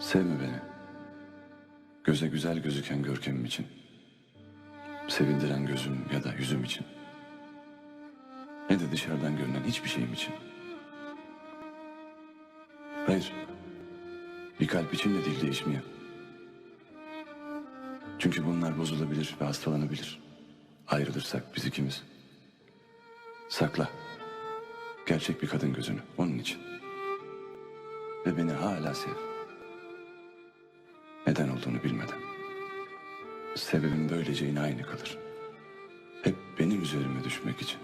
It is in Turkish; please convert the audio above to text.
Sevme beni. Göze güzel gözüken görkemim için. Sevindiren gözüm ya da yüzüm için. Ne de dışarıdan görünen hiçbir şeyim için. Hayır. Bir kalp için de değil değişmiyor. Çünkü bunlar bozulabilir ve hastalanabilir. Ayrılırsak biz ikimiz. Sakla. Gerçek bir kadın gözünü onun için. Ve beni hala sev. Neden olduğunu bilmeden. Sebebim böylece yine aynı kalır. Hep benim üzerime düşmek için.